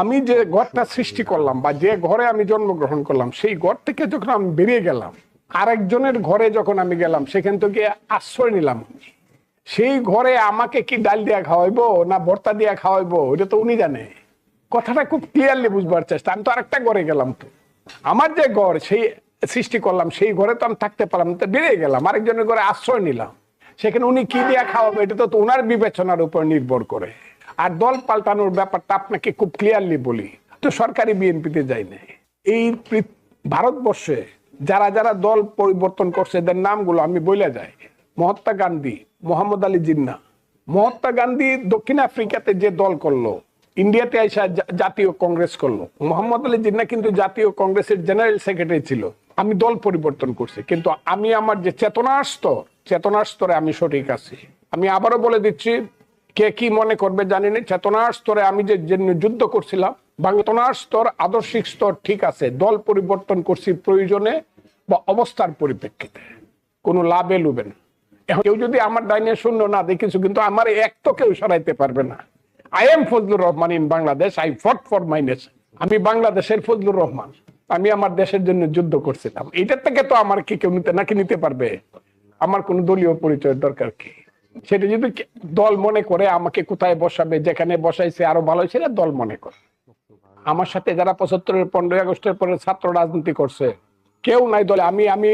আমি যে ঘরটা সৃষ্টি করলাম বা যে ঘরে আমি জন্মগ্রহণ করলাম, সেই ঘর থেকে যখন আমি বেরিয়ে গেলাম, আরেকজনের ঘরে যখন আমি গেলাম, সেখান থেকে আশ্রয় নিলাম। সেই ঘরে আমাকে কি ডাল দিয়া খাওয়াইবো না ভর্তা দিয়া খাওয়াইবো, এটা তো উনি জানে। কথাটা খুব ক্লিয়ারলি বুঝবার চেষ্টা। আমি তো আরেকটা ঘরে গেলাম তো। আমার যে ঘর, সেই সৃষ্টি করলাম, সেই ঘরে তো আমি থাকতে পারলাম তো বেরিয়ে গেলাম, আরেকজনের ঘরে আশ্রয় নিলাম। সেখানে উনি কি দিয়া খাওয়াবে, এটা তো ওনার বিবেচনার উপর নির্ভর করে। আর দল পাল্টানোর ব্যাপারটা আপনাকে খুব ক্লিয়ারলি বলি। তো সরকারি বিএনপিতে যাই নাই। এই ভারতবর্ষে যারা যারা দল পরিবর্তন করছে, এদের নামগুলো আমি বলে যাই। মহাত্মা গান্ধী, মোহাম্মদ আলী জিন্না। মহাত্মা গান্ধী দক্ষিণ আফ্রিকাতে যে দল করল, ইন্ডিয়াতে আইসা জাতীয় কংগ্রেস করল। মোহাম্মদ আলী জিন্না কিন্তু জাতীয় কংগ্রেসের জেনারেল সেক্রেটারি ছিল। আমি দল পরিবর্তন করছি। কিন্তু আমি আমার যে চেতনার স্তর, চেতনার স্তরে আমি সঠিক আছি। আমি আবারও বলে দিচ্ছি কে কি মনে করবে জানি না চেতনার স্তরে আমি যে যে যুদ্ধ করছিলাম বা চেতনার স্তর, আদর্শিক স্তর ঠিক আছে, দল পরিবর্তন করছি প্রয়োজনে বা অবস্থার পরিপ্রেক্ষিতে। কোনো লাভে লুবে না। এখন কেউ যদি আমার ডাইনে শূন্য না দেখেছ কিন্তু আমার এক তো কেউ সরাইতে পারবে না। I am Fazlur Rahman in Bangladesh I fought for my nation আমি বাংলাদেশের ফজলুর রহমান আমি আমার দেশের জন্য যুদ্ধ করছিলাম। এটার থেকে তো আমার কি কেউ নিতে নাকি নিতে পারবে? আমার কোনো দলীয় পরিচয়ের দরকার কি? সেটা যদি দল মনে করে আমাকে কোথায় বসাবে যেখানে বসাইছে আরও ভালো সেটা দল মনে করে। আমার সাথে যারা পঁচাত্তরের পনেরোই আগস্টের পরে ছাত্র রাজনীতি করছে কেউ নাই দলে। আমি আমি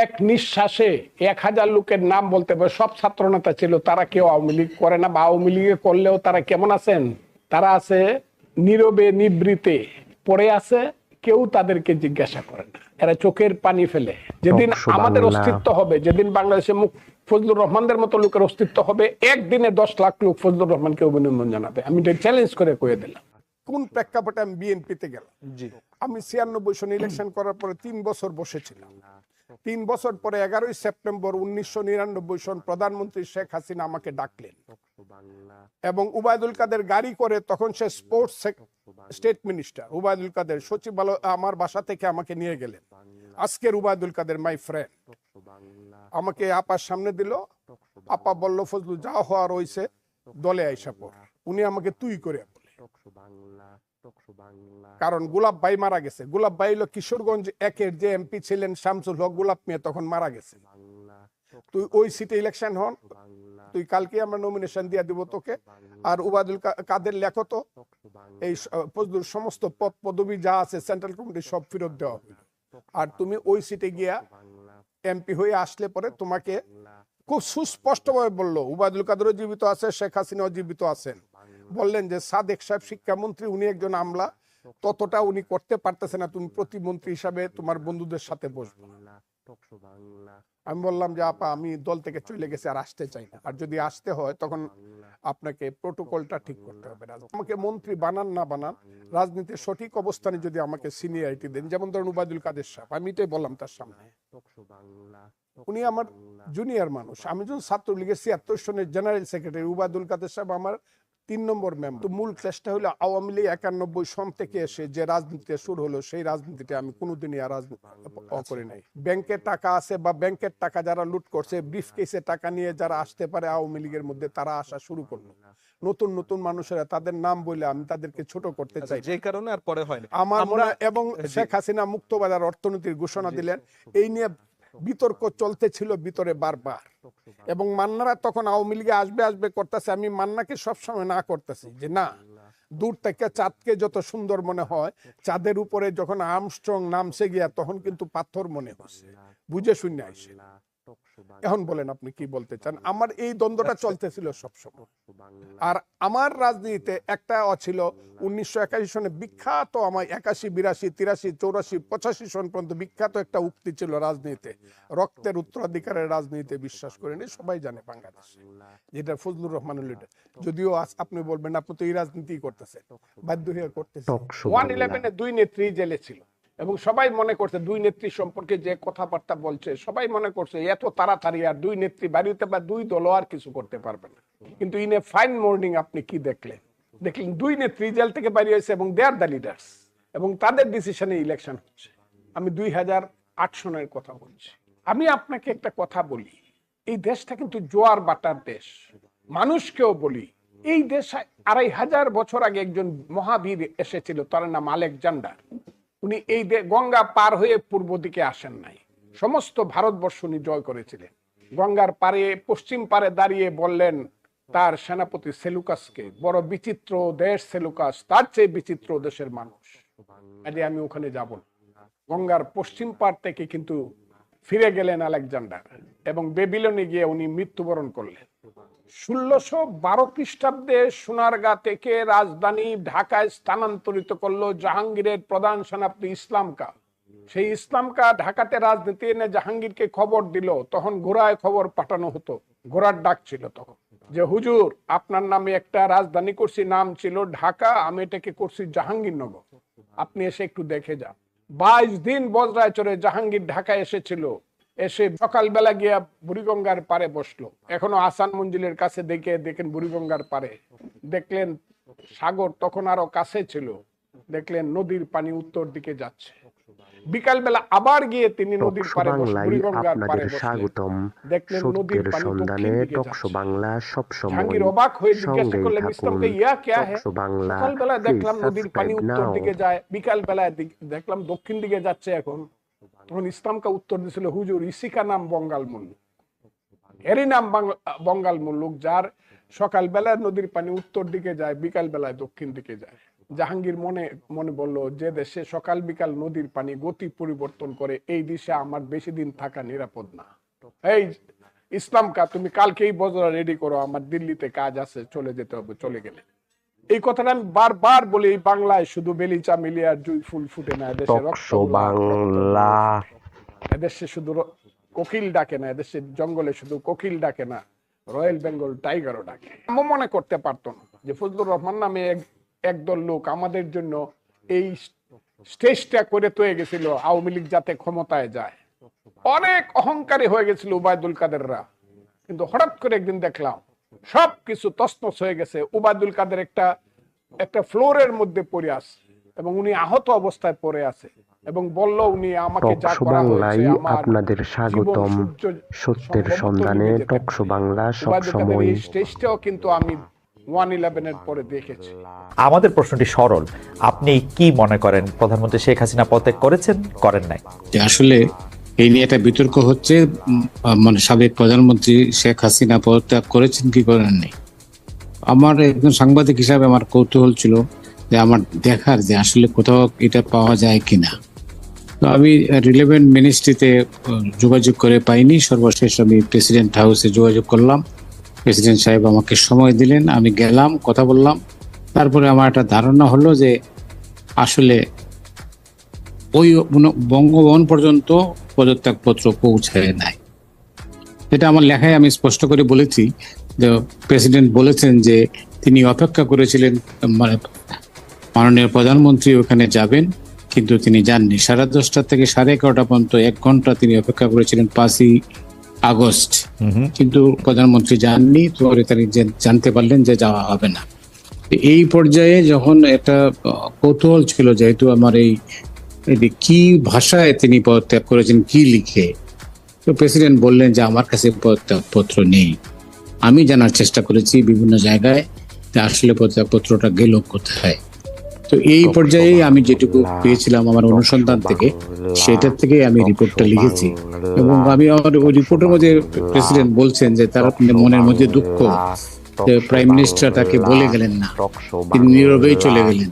এক নিঃশ্বাসে এক হাজার লোকের নাম বলতে পারে সব ছাত্র নেতা ছিল তারা কেউ আওয়ামী লীগ করে না বা আওয়ামী লীগে করলেও তারা কেমন আছেন? তারা আছে নীরবে নিবৃতে পড়ে আছে কেউ তাদেরকে জিজ্ঞাসা করে না। এরা চোখের পানি ফেলে। যেদিন আমাদের অস্তিত্ব হবে যেদিন বাংলাদেশে মুখ ফজলুর রহমানদের মতো লোকের অস্তিত্ব হবে। একদিনে দশ লাখ লোক ফজলুর রহমানকে অভিনন্দন জানাবে। আমি এটা চ্যালেঞ্জ করে কয়ে দিলাম। কোন প্রেক্ষাপটে আমি বিএনপিতে গেলাম? জি। আমি ছিয়ানব্বই সন ইলেকশন করার পরে তিন বছর বসেছিলাম। তিন বছর পরে এগারোই সেপ্টেম্বর উনিশশো নিরানব্বই সন প্রধানমন্ত্রী শেখ হাসিনা আমাকে ডাকলেন। এবং উবায়দুল কাদের গাড়ি করে তখন সে sports state minister Obaidul Quader সচিবালয় আমার বাসা থেকে আমাকে নিয়ে গেলেন। আজকের উবায়দুল কাদের মাই ফ্রেন্ড আমাকে আপার সামনে দিল। আপা বলল, ফজলু, যা হওয়ার হইছে, দলে আইসা পর উনি আমাকে তুই করে বলে। কারণ গোলাপ ভাই মারা গেছে। গোলাপ ভাই হলো কিশোরগঞ্জ একের যে এমপি ছিলেন শামসুল হক গোলাপ মিয়া, তখন মারা গেছে। তুই ওই সিটে ইলেকশন হন। তুই কালকে আমরা নমিনেশন দিয়ে দিব তোকে। আর উবাদুল কাদের লেখো তো? এই ফজলুর সমস্ত পদ পদবি যা আছে সেন্ট্রাল কমিটি সব ফেরত দেওয়া হইল। আর তুমি ওই সিটে গিয়া এমপি হয়ে আসলে পরে তোমাকে খুব সুস্পষ্টভাবে বলল উবায়দুল কাদেরও জীবিত আছে শেখ হাসিনাও জীবিত আছেন। বললেন যে সাদেক সাহেব শিক্ষামন্ত্রী উনি একজন আমলা। ততটা উনি করতে পারতেছে না। তুমি প্রতিমন্ত্রী হিসাবে তোমার বন্ধুদের সাথে বসবো। আমি বললাম যে আপা আমি দল থেকে চলে গেছি আর আসতে চাই না। আর যদি আসতে হয় তখন আপনাকে প্রোটোকলটা ঠিক করতে হবে। আমাকে মন্ত্রী বানান না বানান রাজনীতির সঠিক অবস্থানে যদি আমাকে সিনিয়রিটি দেন যেমন ধরুন উবায়দুল কাদের সাহেব আমি এটাই বললাম তার সামনে। উনি আমার জুনিয়র মানুষ। আমি যখন ছাত্রলীগের ছিয়াত্তর সনের জেনারেল সেক্রেটারি উবায়দুল কাদের সাহেব আমার তিন নম্বর মেম্বার তো মূল ক্লাসটা হলো আওয়ামী লীগ একানব্বই সন থেকে এসে যে রাজনীতি শুরু হলো সেই রাজনীতিটা আমি কোনোদিনই আর করি নাই। ব্যাংকের টাকা আছে বা ব্যাংকের টাকা যারা লুট করছে ব্রিফ কেসে টাকা নিয়ে যারা আসতে পারে আওয়ামী লীগের মধ্যে তারা আসা শুরু করল। নতুন নতুন মানুষেরা তাদের নাম বলে আমি তাদেরকে ছোট করতে চাই। যে কারণে আর পরে হয়নি আমার মনে এবং শেখ হাসিনা মুক্তবাজার অর্থনীতির ঘোষণা দিলেন এই নিয়ে বিতর্ক চলতেছিল ভিতরে বারবার। এবং মান্নারা তখন আওয়ামী লীগে আসবে আসবে করতেছে আমি মান্নাকে সবসময় না করতেছি। যে না দূর থেকে চাঁদকে যত সুন্দর মনে হয় চাঁদের উপরে যখন আর্মস্ট্রং নামছে গিয়া তখন কিন্তু পাথর মনে হচ্ছে। বুঝে শুনে আইসে। এখন বলেন আপনি কি বলতে চান? আমার এই দ্বন্দ্বটা চলতেছিল সবসময়। আর আমার রাজনীতিতে একটা ছিল উনিশশো একাশি সনে বিখ্যাত আমার একাশি বিরাশি তিরাশি চৌরাশি পঁচাশি সন পর্যন্ত বিখ্যাত একটা উক্তি ছিল রাজনীতিতে। রক্তের উত্তরাধিকারের রাজনীতিতে বিশ্বাস করেনি সবাই জানে বাংলাদেশে। যেটা ফজলুর রহমানের লিডার যদিও আপনি বলবেন আপনি তো এই রাজনীতি করতেছে বাধ্য হয়ে করতেছে ওয়ান। ইলেভেনে দুই নেত্রী জেলে ছিল এবং সবাই মনে করছে দুই নেত্রী সম্পর্কে যে কথাবার্তা বলছে, সবাই মনে করছে এত তাড়াতাড়ি আর দুই নেত্রী বাড়িতে বা দুই দলও আর কিছু করতে পারবে না। কিন্তু ইন এ ফাইন মর্নিং আপনি কি দেখলেন? দেখলেন দুই নেত্রী জেল থেকে বাড়ি হয়েছে এবং দে আর দ্য লিডার্স এবং তাদের ডিসিশনে ইলেকশন হচ্ছে। আমি দুই হাজার আট সনের কথা বলছি। আমি আপনাকে একটা কথা বলি। এই দেশটা কিন্তু জোয়ার বাটার দেশ। মানুষকেও বলি, এই দেশে আড়াই হাজার বছর আগে একজন মহাবীর এসেছিল, তার নাম আলেকজান্ডার। উনি এই গঙ্গা পার হয়ে পূর্ব দিকে আসেন নাই। সমস্ত ভারতবর্ষ উনি জয় করেছিলেন। গঙ্গার পারে, পশ্চিম পারে দাঁড়িয়ে বললেন, তার সেনাপতি সেলুকাসকে, বড় বিচিত্র দেশ সেলুকাস, তার চেয়ে বিচিত্র দেশের মানুষ। কাজে আমি ওখানে যাব গঙ্গার পশ্চিম পার থেকে কিন্তু ফিরে গেলেন আলেকজান্ডার এবং বেবিলনে গিয়ে উনি মৃত্যুবরণ করলেন। ষোলোশো বারো খ্রিস্টাব্দে সোনারগা থেকে রাজধানী ঢাকায় স্থানান্তরিত করল জাহাঙ্গীরের প্রধান সেনাপতি ইসলাম কা সেই ইসলাম কা ঢাকাতে রাজনীতি এনে জাহাঙ্গীরকে খবর দিল, তখন ঘোড়ায় খবর পাঠানো হতো, ঘোড়ার ডাক ছিল তখন, যে, হুজুর, আপনার নামে একটা রাজধানী করছি, নাম ছিল ঢাকা, আমি এটাকে করছি জাহাঙ্গীরনগর। আপনি এসে একটু দেখে যান। বাইশ দিন বজরায় চড়ে জাহাঙ্গীর ঢাকায় এসেছিল। এসে সকালবেলা গিয়া বুড়িগঙ্গার পারে বসল। এখনও আসান মঞ্জিলের কাছে দেখে দেখেন বুড়িগঙ্গার পারে দেখলেন সাগর তখন আরও কাছে ছিল। দেখলেন নদীর পানি উত্তর দিকে যাচ্ছে। বিকালবেলা আবার গিয়ে তিনি নদীর পারে আপনাদের স্বাগতম। দেখলেন নদীর সত্যের পানি সন্ধানে টকশো বাংলা সবসময় জাহাঙ্গীর অবাক হয়ে জিজ্ঞাসা করলেন ইসলামকে ইয়া কেয়া হে? টকশো বাংলা সকালবেলা দেখলাম নদীর পানি উত্তর দিকে যায় বিকাল বেলায় দেখলাম দক্ষিণ দিকে যাচ্ছে এখন। তখন ইসলামকা উত্তর দিছিল হুজুর, ইসিকা নাম বঙ্গাল মুল্লুক এরই নাম বঙ্গাল মুল্লুক যার সকালবেলা নদীর পানি উত্তর দিকে যায় বিকাল বেলায় দক্ষিণ দিকে যায়। জাহাঙ্গীর মনে মনে বলল, যে দেশে সকাল বিকাল নদীর পানি গতি পরিবর্তন করে, এই দেশে আমার বেশি দিন থাকা নিরাপদ না। এই ইসলাম কা তুমি কালকেই বজরা রেডি করো, আমার দিল্লিতে কাজ আছে, চলে যেতে হবে, চলে গেলে। এই কথাটা আমি বারবার বলি এই বাংলায় শুধু বেলিচা মিলিয়ে জুই ফুল ফুটে না এদেশে রক্ত বাংলা। এদেশে শুধু কোকিল ডাকে না এদেশে জঙ্গলে শুধু কোকিল ডাকে না রয়্যাল বেঙ্গল টাইগারও ডাকে। আমি মনে করতে পারতো না যে ফজলুর রহমান নামে এক একদল লোক আমাদের জন্য এই স্টেজটা করে তয়ে গেছিল আওয়ামী লীগ যাতে ক্ষমতায় যায়। অনেক অহংকারী হয়ে গেছিল উবায়দুল কাদেররা। কিন্তু হঠাৎ করে একদিন দেখলাম সব কিছু তছনছ হয়ে গেছে। উবায়দুল কাদের একটা একটা ফ্লোরের মধ্যে পড়ে আছে এবং উনি আহত অবস্থায় পড়ে আছে এবং বলল উনি আমাকে যা টকশো করা হয়েছে বাংলায় আমার আপনাদের স্বাগতম। সত্যের সন্ধানে টকশো বাংলা সবসময় স্টেজটাও কিন্তু আমি ওয়ান ইলেভেনের পরে দেখেছি। আমাদের প্রশ্নটি সরল। আপনি কি মনে করেন? প্রধানমন্ত্রী শেখ হাসিনা পদত্যাগ করেছেন করেন নাই? আসলে এই নিয়ে একটা বিতর্ক হচ্ছে মানে সাবেক প্রধানমন্ত্রী শেখ হাসিনা পদত্যাগ করেছেন কি করেননি আমার একজন সাংবাদিক হিসাবে আমার কৌতূহল ছিল যে আমার দেখার যে আসলে কোথাও এটা পাওয়া যায় কিনা। তো আমি রিলেভেন্ট মিনিস্ট্রিতে যোগাযোগ করে পাইনি। সর্বশেষ আমি প্রেসিডেন্ট হাউসে যোগাযোগ করলাম। প্রেসিডেন্ট সাহেব আমাকে সময় দিলেন। আমি গেলাম, কথা বললাম। তারপরে আমার একটা ধারণা হলো যে আসলে ওই বঙ্গভবন পর্যন্ত পদত্যাগপত্র পৌঁছায় নাই। এটা আমার লেখায় আমি স্পষ্ট করে বলেছি। যে প্রেসিডেন্ট বলেছেন যে তিনি অপেক্ষা করেছিলেন মানে মাননীয় প্রধানমন্ত্রী ওখানে যাবেন কিন্তু তিনি যাননি। সাড়ে দশটা থেকে সাড়ে এগারোটা পর্যন্ত এক ঘণ্টা তিনি অপেক্ষা করেছিলেন পাঁচই আগস্ট। কিন্তু প্রধানমন্ত্রী যাননি পরে তিনি জানতে পারলেন যে যাওয়া হবে না। এই পর্যায়ে যখন একটা কৌতূহল ছিল যেহেতু আমার এই কি ভাষায় তিনি পদত্যাগ করেছেন কি লিখে? তো প্রেসিডেন্ট বললেন যে আমার কাছে পদত্যাগপত্র নেই। আমি জানার চেষ্টা করেছি বিভিন্ন জায়গায় যে আসলে পদত্যাগপত্রটা গেল কোথায়। তো এই পর্যায়ে আমি যেটুকু পেয়েছিলাম আমার অনুসন্ধান থেকে সেটার থেকে আমি রিপোর্টটা লিখেছি। এবং আমি আমার ওই রিপোর্টের মধ্যে প্রেসিডেন্ট বলছেন যে তার মনের মধ্যে দুঃখ প্রাইম মিনিস্টার তাকে বলে গেলেন না। তিনি নীরবেই চলে গেলেন।